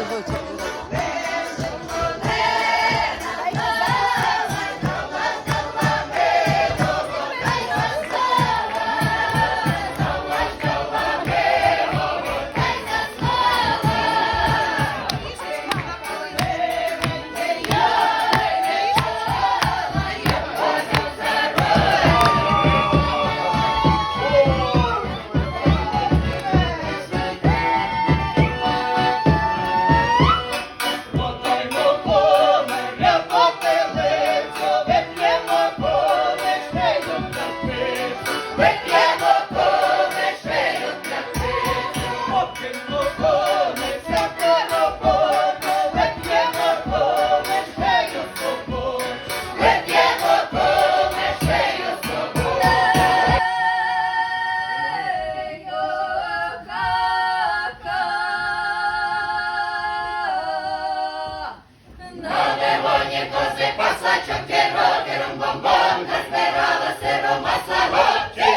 Let's. Разочок. Ой,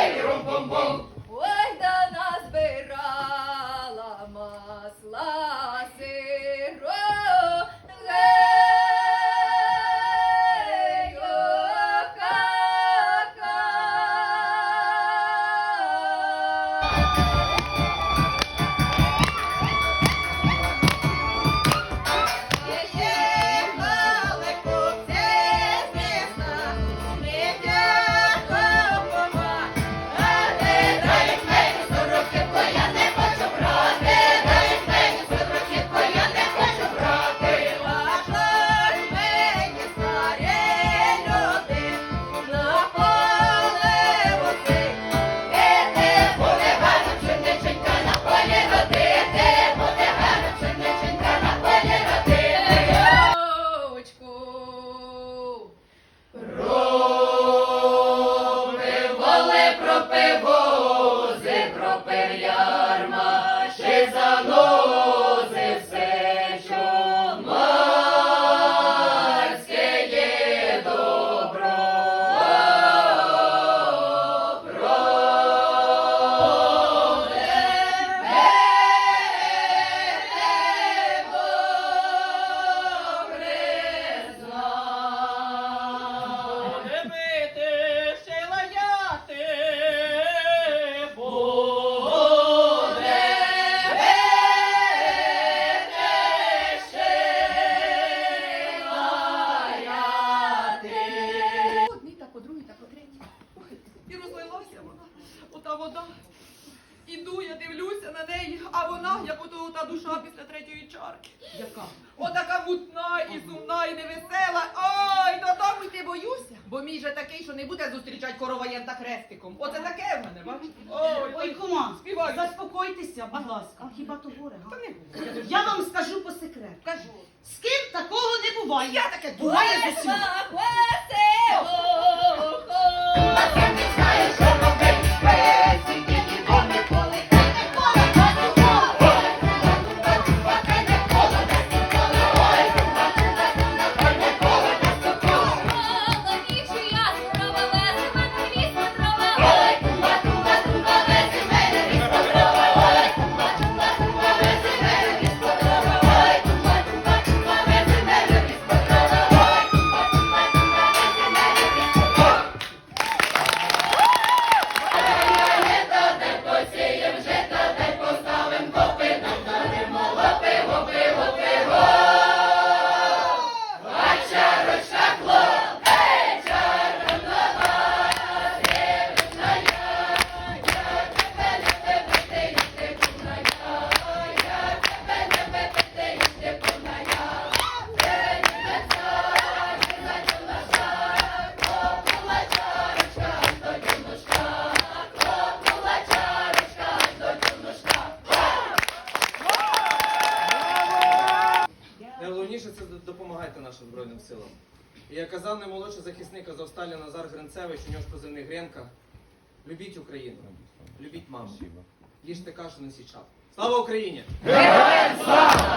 ота вода. Іду, я дивлюся на неї, а вона, як ото та душа після третьої чарки. Яка? Отака мутна і сумна, і невесела. Ой, додому йти боюся. Бо мій же такий, що не буде зустрічати короваєнта хрестиком. Оце таке в мене, бачите? Ой, Ой, кума, співай. заспокойтеся, будь ласка. А хіба то горе, Та не буде. Я вам скажу по секрету. Кажу. З ким такого не буває. Я таке буває з усім. Найголовніше допомагайте нашим Збройним силам. І як казав наймолодший захисник Азовсталі Назар Гринцевич, у нього ж позивний Гренка. Любіть Україну, любіть маму. Їжте кашу, на шапку. Слава Україні! Героям слава!